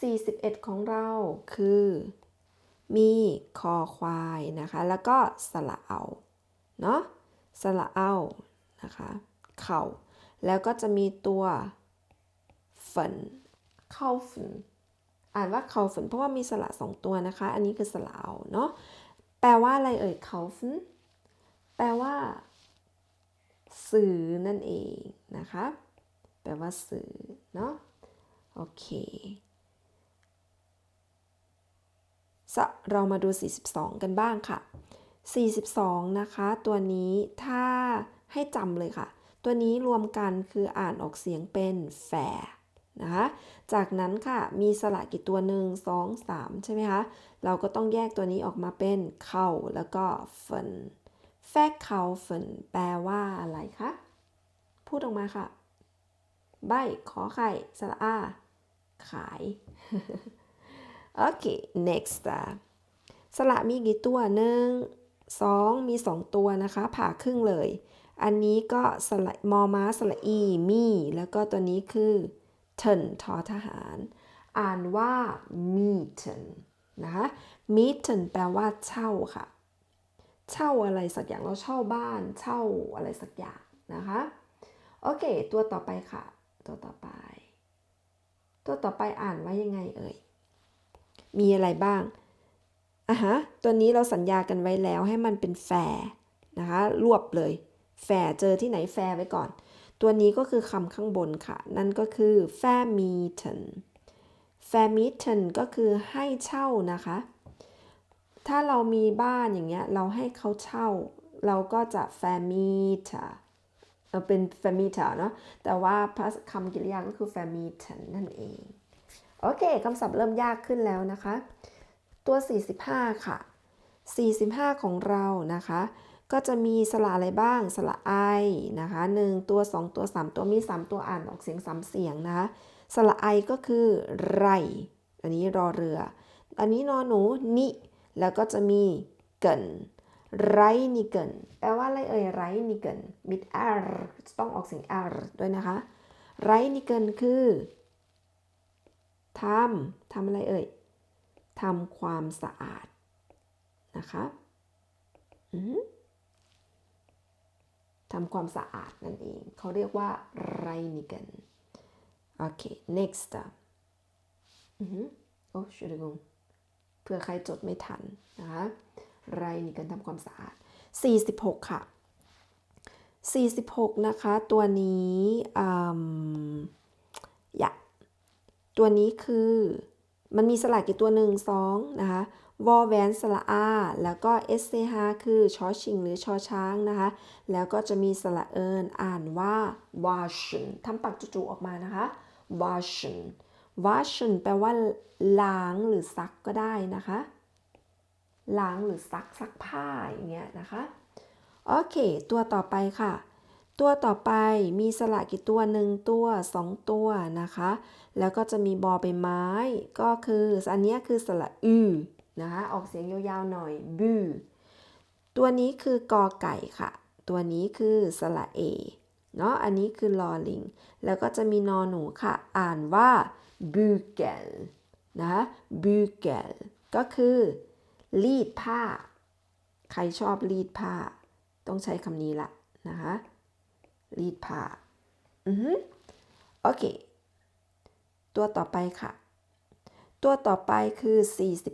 41 ของเราคือ มีคอควายนะคะ แล้วก็สระเอา เนาะสระเอานะคะ เข่า แล้วก็จะมีตัวฝันเข้าฝันอ่านว่าเขาฝันเพราะว่ามีสระสองตัวนะคะ อันนี้คือสระเอาเนาะ แปลว่าอะไรเอ่ยเขาฝันแปลว่า สื่อนั่นเองนะคะ แปลว่าสื่อเนาะ โอเค เรามาดู 42 กันบ้างค่ะ 42 นะคะ ตัวนี้ถ้าให้จำเลยค่ะ ตัวนี้รวมกันคืออ่านออกเสียงเป็นแฝนะคะจากนั้นค่ะมีสระกี่ตัวหนึ่งสองสามใช่ไหมคะเราก็ต้องแยกตัวนี้ออกมาเป็นเข้าแล้วก็เฟินแฟกเข่าเฟินแปลว่าอะไรคะพูดออกมาค่ะ ใบขอไข่สระอาขาย โอเค next อะสระมีกี่ตัวหนึ่งสองมีสองตัวนะคะ ผ่าครึ่งเลย อันนี้ก็สระมอม้าสระอีมี แล้วก็ตัวนี้คือเทินทอทหาร อ่านว่า meeten นะคะ meeten แปลว่าเช่าค่ะ เช่าอะไรสักอย่างเราเช่าบ้าน เช่าอะไรสักอย่างนะคะ โอเค ตัวต่อไปค่ะ ตัวต่อไป ตัวต่อไปอ่านว่ายังไงเอ่ย มีอะไรบ้างอะฮะตัวนี้เราสัญญากันไว้แล้วให้มันเป็นแฟร์นะคะรวบเลย แฟร์เจอที่ไหนแฟร์ไว้ก่อน ตัวนี้ก็คือคำข้างบนค่ะ นั่นก็คือ f a m i t e n f a m i t e n ก็คือให้เช่านะคะ ถ้าเรามีบ้านอย่างเงี้ยเราให้เขาเช่า เราก็จะ f a m i t a เอาเป็น f a m i t a เนาะแต่ว่าคำกริยาก็คือ f a m i t e n นั่นเอง โอเคคำศัพท์เริ่มยากขึ้นแล้วนะคะ ตัว 45 ค่ะ 45 ของเรานะคะ ก็จะมีสระอะไรบ้าง สระไอนะคะ 1 ตัว 2 ตัว 3 ตัวมี 3 ตัวอ่านออกเสียง3เสียงนะคะ สระไอก็คือไร อันนี้รอเรือ อันนี้นอนหนูนิ แล้วก็จะมีเกินไรนิเกินแปลว่าอะไรเอ่ยไรนิเกินมิด r ต้องออกเสียง r ด้วยนะคะไรนิเกินคือ ทำทำอะไรเอ่ยทำความสะอาดนะคะทำความสะอาดนั่นเอง เขาเรียกว่าไรนิกันโอเค next อือโอ้ชุดงงเพื่อใครจดไม่ทันนะคะไรนิกันทำความสะอาด 46 ค่ะ 46 นะคะ ตัวนี้อืมอยาก ตัวนี้คือ มันมีสระกี่ตัวหนึ่งสองนะคะวอแวนสระอา แล้วก็เอสเซฮาคือชอชิงหรือชอช้างนะคะ แล้วก็จะมีสระเอิญอ่านว่าวาชันทำปากจู่ๆออกมานะคะวาชันวาชันแปลว่าล้างหรือซักก็ได้นะคะ ล้างหรือซักซักผ้าอย่างเงี้ยนะคะ โอเค ตัวต่อไปค่ะ ตัวต่อไปมีสระกี่ตัวหนึ่งตัวสองตัวนะคะ แล้วก็จะมีบอใบไม้ ก็คืออันนี้คือสระอือนะคะออกเสียงยาวๆหน่อยบูตัวนี้คือกอไก่ค่ะ ตัวนี้คือสระเอเนาะอันนี้คือลอลิง แล้วก็จะมีนอหนูค่ะ อ่านว่าบูเกลนะคะบูเกลก็คือ รีดผ้า ใครชอบรีดผ้า ต้องใช้คำนี้ละนะคะ รีดผ้าอือฮึโอเค ตัวต่อไปค่ะ ตัวต่อไปคือ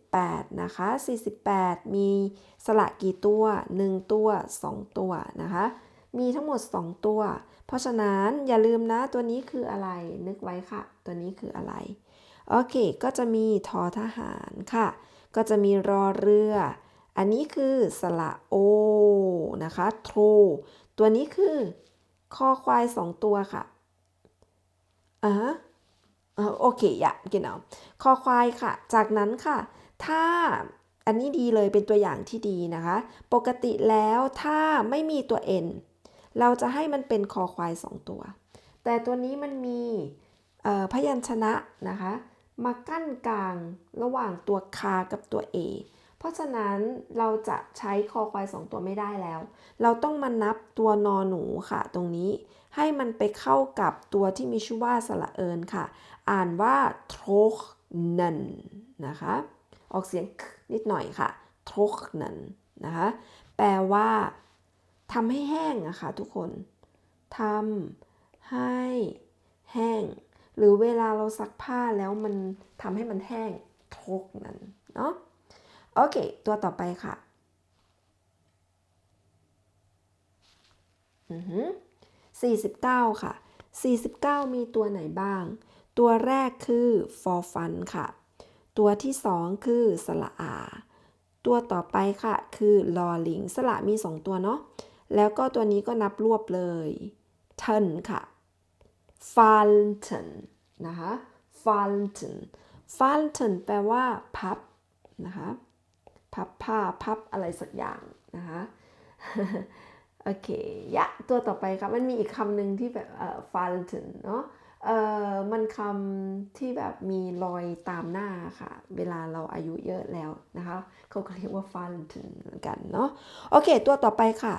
48 นะคะ 48 มีสระกี่ตัว 1 ตัว 2 ตัวนะคะ มีทั้งหมด 2 ตัว เพราะฉะนั้นอย่าลืมนะตัวนี้คืออะไร นึกไว้ค่ะ ตัวนี้คืออะไร โอเค ก็จะมีทอทหารค่ะ ก็จะมีรอเรือ อันนี้คือสระโอนะคะ โทรตัวนี้คือ คอควายสองตัวค่ะอ่าโอเคอย่ากินเอาคอควายค่ะ จากนั้นค่ะ ถ้าอันนี้ดีเลยเป็นตัวอย่างที่ดีนะคะ ปกติแล้วถ้าไม่มีตัว n เราจะให้มันเป็นคอควายสองตัว แต่ตัวนี้มันมีพยัญชนะนะคะ มากั้นกลางระหว่างตัวคากับตัว a เพราะฉะนั้นเราจะใช้คอควายสองตัวไม่ได้แล้ว เราต้องมานับตัวนอหนูค่ะ ตรงนี้ให้มันไปเข้ากับตัวที่มีชื่อว่าสระเอิญค่ะ อ่านว่าทร trocknen นะคะ ออกเสียงนิดหน่อยค่ะ trocknen นะคะ แปลว่าทำให้แห้งอะค่ะทุกคนทำให้แห้ง หรือเวลาเราซักผ้าแล้วมันทำให้มันแห้ง trocknen เนาะ โอเค ตัวต่อไปค่ะอือหือ49 ค่ะ 49 มีตัวไหนบ้าง ตัวแรกคือ for fun ค่ะ ตัวที่สองคือสระอา ตัวต่อไปค่ะ คือลอลิง สระมี 2 ตัวเนาะ แล้วก็ตัวนี้ก็นับรวบเลย turn ค่ะ falten นะคะ falten falten แปลว่าพับนะคะ พับผ้าพับอะไรสักอย่างนะคะโอเคยะตัวต่อไปครับมันมีอีกคำหนึ่งที่แบบเอ่อ falten เนาะเอ่อมันคำที่แบบมีรอยตามหน้าค่ะ เวลาเราอายุเยอะแล้วนะคะเขาก็เรียกว่า falten เหมือนกันเนาะโอเค ตัวต่อไปค่ะ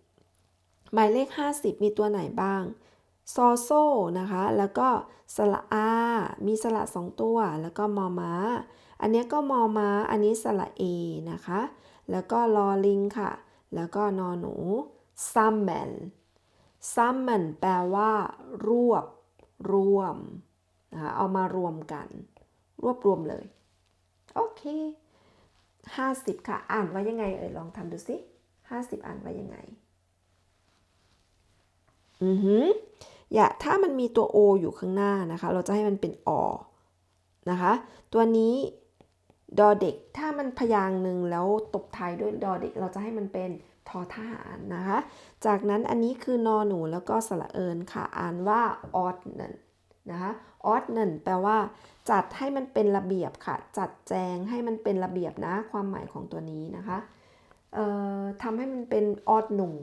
50 หมายเลข 50 มีตัวไหนบ้างซอโซนะคะ แล้วก็สระอา มีสระสองตัว แล้วก็มอม้า อันนี้ก็มอม้า อันนี้สระเอนะคะ แล้วก็ลอลิงค่ะ แล้วก็นอหนู summon summon แปลว่า รวบ รวมนะคะเอามารวมกัน รวบรวมเลย โอเค 50 ค่ะ อ่านว่ายังไงเอ่ย ลองทำดูสิ50 อ่านว่ายังไง อือหืออย่าถ้ามันมีตัว o อยู่ข้างหน้านะคะ เราจะให้มันเป็นอนะคะ ตัวนี้ ดอเด็ก ถ้ามันพยางค์หนึ่งแล้วตบท้ายด้วยดอเด็ก เราจะให้มันเป็นทอทหารนะคะ จากนั้นอันนี้คือนอหนูแล้วก็สระเอิญค่ะ อ่านว่า ordnen นะคะ ordnen แปลว่า จัดให้มันเป็นระเบียบค่ะ จัดแจงให้มันเป็นระเบียบนะ ความหมายของตัวนี้นะคะเอ่อทำให้มันเป็นออดหนุ่ง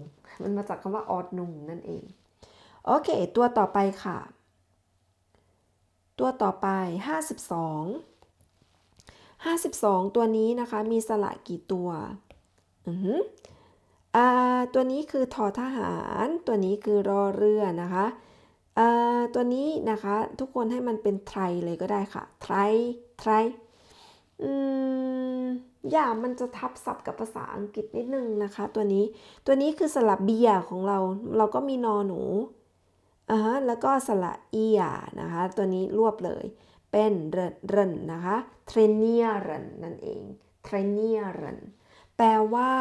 มันมาจากคำว่าออดหนุ่งนั่นเอง โอเค ตัวต่อไปค่ะ ตัวต่อไป 52 52 ตัวนี้นะคะ มีสระกี่ตัว อืออ่าตัวนี้คือทอทหาร ตัวนี้คือรอเรือนะคะอ่าตัวนี้นะคะทุกคนให้มันเป็นไทรเลยก็ได้ค่ะ ไทร ไทร อืม อย่ามันจะทับศัพท์กับภาษาอังกฤษนิดนึงนะคะ ตัวนี้ ตัวนี้คือสระเบียของเรา เราก็มีนอหนูอ่าแล้วก็สระเอียนะคะ ตัวนี้รวบเลย เป็นเรนเรนนะคะเทรเนียเรนนั่นเองเทรเนียเรนแปลว่า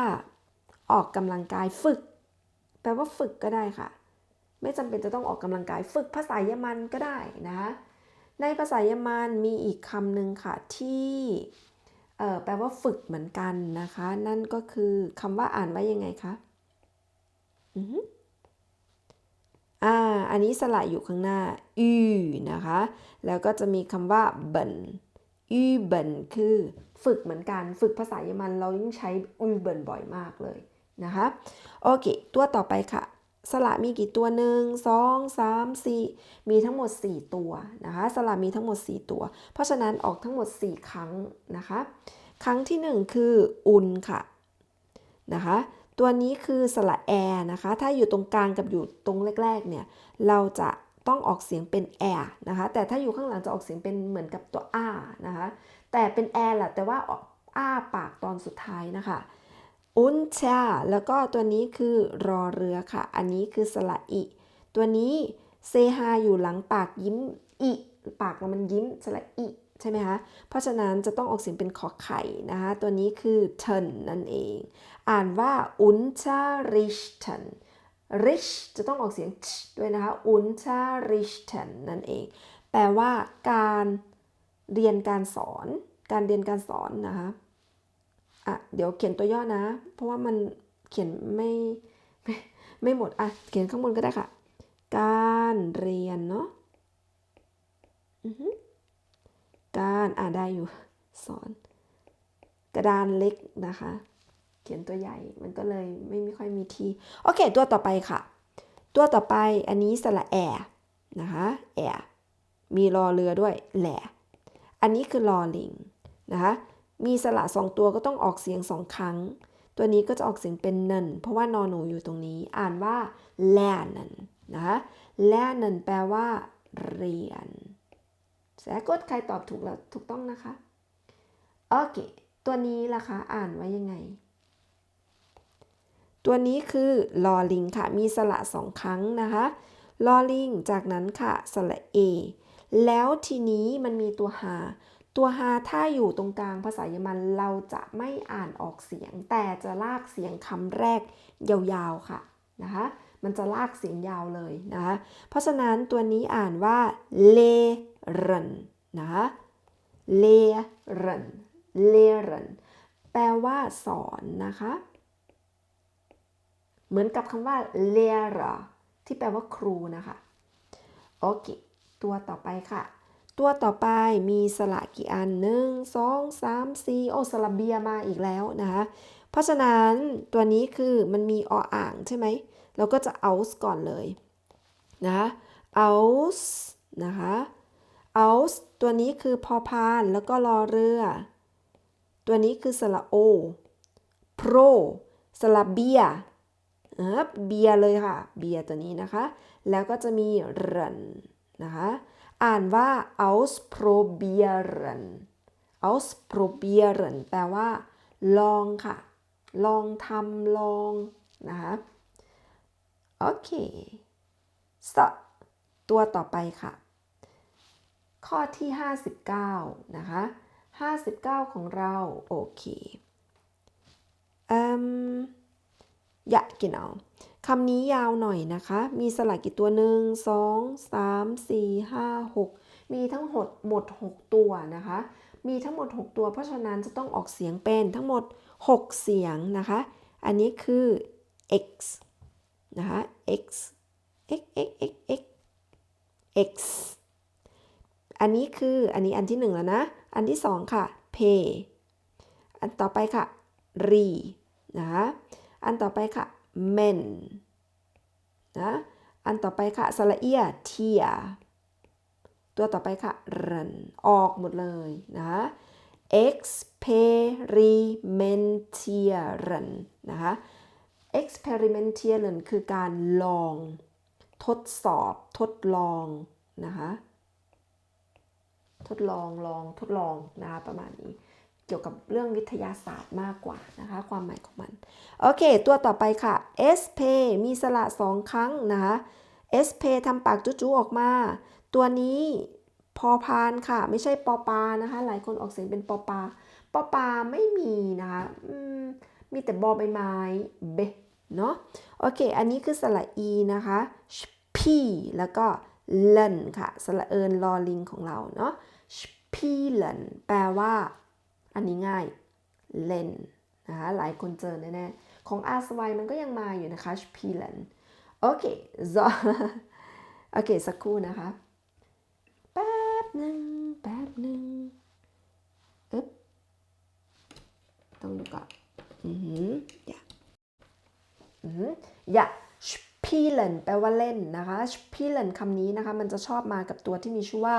ออกกำลังกายฝึก แปลว่าฝึกก็ได้ค่ะ ไม่จำเป็นจะต้องออกกำลังกายฝึกภาษาเยอรมันก็ได้นะคะในภาษาเยอรมันมีอีกคำหนึ่งค่ะที่แปลว่าฝึกเหมือนกันนะคะ นั่นก็คือคำว่าอ่านว่ายังไงคะ อือ อ่าอันนี้สระอยู่ข้างหน้าอืนะคะ แล้วก็จะมีคำว่าเบนอืเบนคือฝึกเหมือนกันฝึกภาษาเยอรมันเรายิ่งใช้อืเบนบ่อยมากเลยนะคะโอเค ตัวต่อไปค่ะ สระมีกี่ตัวหนึ่งสองสามสี่มีทั้งหมด 4 ตัวนะคะสระมีทั้งหมด 4 ตัว เพราะฉะนั้นออกทั้งหมด 4 ครั้งนะคะ ครั้งที่ 1 คืออุนค่ะนะคะ ตัวนี้คือสระแอร์นะคะ ถ้าอยู่ตรงกลางกับอยู่ตรงแรกๆเนี่ย เราจะต้องออกเสียงเป็นแอร์นะคะ แต่ถ้าอยู่ข้างหลังจะออกเสียงเป็นเหมือนกับตัวอานะคะ แต่เป็นแอร์แหละแต่ว่าออกอ้าปากตอนสุดท้ายนะคะอุนชาแล้วก็ตัวนี้คือรอเรือค่ะ อันนี้คือสระอิ ตัวนี้เซฮาอยู่หลังปากยิ้มอิปากมันยิ้มสระอิใช่ไหมคะ เพราะฉะนั้นจะต้องออกเสียงเป็นขอไข่นะคะ ตัวนี้คือ turn นั่นเอง อ่านว่า unterrichten rich จะต้องออกเสียง ch ด้วยนะคะ unterrichten นั่นเอง แปลว่าการเรียนการสอน การเรียนการสอนนะคะอะเดี๋ยวเขียนตัวย่อนะ เพราะว่ามันเขียนไม่ไม่ไม่หมด อะ เขียนข้างบนก็ได้ค่ะ การเรียนเนาะอือหือการอ่าได้อยู่ สอน กระดานเล็กนะคะ ขียนตัวใหญ่ มันก็เลยไม่ไม่ค่อยมีที่ โอเค ตัวต่อไปค่ะ ตัวต่อไปอันนี้สระแอนะคะแอมีรอเรือด้วยแหละอันนี้คือรอลิงนะคะมีสระสองตัวก็ต้องออกเสียงสองครั้ง ตัวนี้ก็จะออกเสียงเป็นนันเพราะว่านอนหนูอยู่ตรงนี้ อ่านว่าแลนันนะคะแลนันแปลว่า เรียนแสกดใครตอบถูกแล้วถูกต้องนะคะ โอเค ตัวนี้ล่ะคะ อ่านว่ายังไง ตัวนี้คือลอลิงค่ะ มีสระสองครั้งนะคะลอลิง จากนั้นค่ะ สระเอ แล้วทีนี้มันมีตัวฮาตัวฮาถ้าอยู่ตรงกลางภาษาเยอรมันเราจะไม่อ่านออกเสียง แต่จะลากเสียงคำแรกยาวๆค่ะนะคะ มันจะลากเสียงยาวเลยนะคะ เพราะฉะนั้นตัวนี้อ่านว่าเลรนนะคะเลรนเลรนแปลว่าสอนนะคะ เหมือนกับคำว่า lehrer ที่แปลว่าครูนะคะ โอเค ตัวต่อไปค่ะ ตัวต่อไปมีสระกี่อันหนึ่งสองสามสี่โอสระเบียมาอีกแล้วนะคะ เพราะฉะนั้นตัวนี้คือมันมีออ่างใช่ไหม เราก็จะ aus ก่อนเลยนะคะ aus นะคะ aus ตัวนี้คือพอพานแล้วก็รอเรือ ตัวนี้คือสระโอ pro สระเบีย เออเบียเลยค่ะ เบียตัวนี้นะคะ แล้วก็จะมี ren นะคะ อ่านว่า ausprobieren ausprobieren แปลว่า ลองค่ะ ลองทำลองนะคะโอเคสตัวต่อไปค่ะ ข้อที่ 59 นะคะ 59 ของเรา โอเคอืม Ja, genau คำนี้ยาวหน่อยนะคะ มีสระกี่ตัวหนึ่งสองสามสี่ห้าหกมีทั้งหมดหมด6ตัวนะคะ มีทั้งหมด6ตัว เพราะฉะนั้นจะต้องออกเสียงเป็นทั้งหมด6เสียงนะคะ อันนี้คือ x นะคะ x x x x x x อันนี้คืออันนี้อันที่1แล้วนะ อันที่2ค่ะ p อันต่อไปค่ะ re นะคะ อันต่อไปค่ะ men นะอันต่อไปค่ะสระเอียเทียตัวต่อไปค่ะ run ออกหมดเลยนะคะ experimentieren นะคะ experimentieren คือการลอง ทดสอบ ทดลองนะคะ ทดลองลองทดลองนะคะประมาณนี้ เกี่ยวกับเรื่องวิทยาศาสตร์มากกว่านะคะ ความหมายของมัน โอเค ตัวต่อไปค่ะ sp มีสระสองครั้งนะคะ sp ทำปากจุ๊ๆออกมา ตัวนี้พอพานค่ะ ไม่ใช่ปอปานะคะ หลายคนออกเสียงเป็นปอปา ปอปาไม่มีนะคะมมีแต่บอใบไม้เบเนาะโอเค อันนี้คือสระ e นะคะ p แล้วก็เลนค่ะ สระเอินลอลิงของเราเนาะ P l e n แปลว่า อันนี้ง่ายเล่นนะคะหลายคนเจอแน่ๆ ของอาสวายมันก็ยังมาอยู่นะคะ spielen โอเค so โอเค สักครู่นะคะ แป๊บหนึ่งแป๊บหนึ่งอึ๊บต้องดูก่อนอือหืออย่าอือหืออย่า spielen แปลว่าเล่นนะคะ spielen คำนี้นะคะ มันจะชอบมากับตัวที่มีชื่อว่า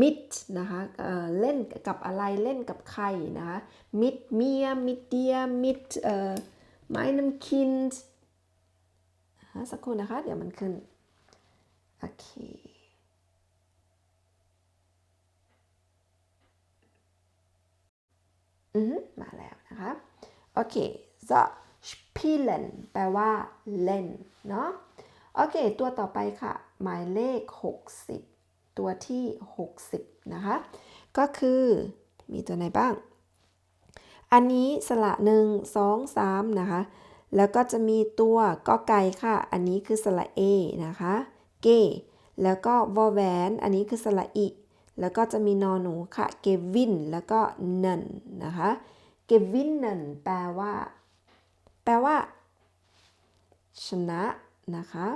mit นะคะเล่นกับอะไรเล่นกับใครนะคะ mit mir mit dir mit meinem Kind สักครู่นะคะ เดี๋ยวมันขึ้น โอเคอือมาแล้วนะคะ โอเค so spielen แปลว่าเล่น เนาะโอเค ตัวต่อไปค่ะ หมายเลข 60 ตัวที่ 60 นะคะ ก็คือมีตัวไหนบ้าง อันนี้สระหนึ่งสองสามนะคะ แล้วก็จะมีตัวก็ไก่ค่ะ อันนี้คือสระเอนะคะ เก แล้วก็วอแหวน อันนี้คือสระอิ แล้วก็จะมีนอหนูค่ะ เกวิน แล้วก็เนนนะคะ เกวินเนนแปลว่า แปลว่า ชนะนะคะ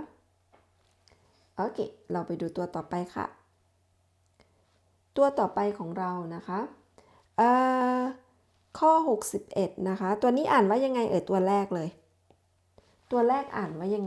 โอเค เราไปดูตัวต่อไปค่ะ ตัวต่อไปของเรานะคะเอ่อข้อ 61 นะคะ ตัวนี้อ่านว่ายังไงเอ่ยตัวแรกเลย ตัวแรกอ่านว่ายัง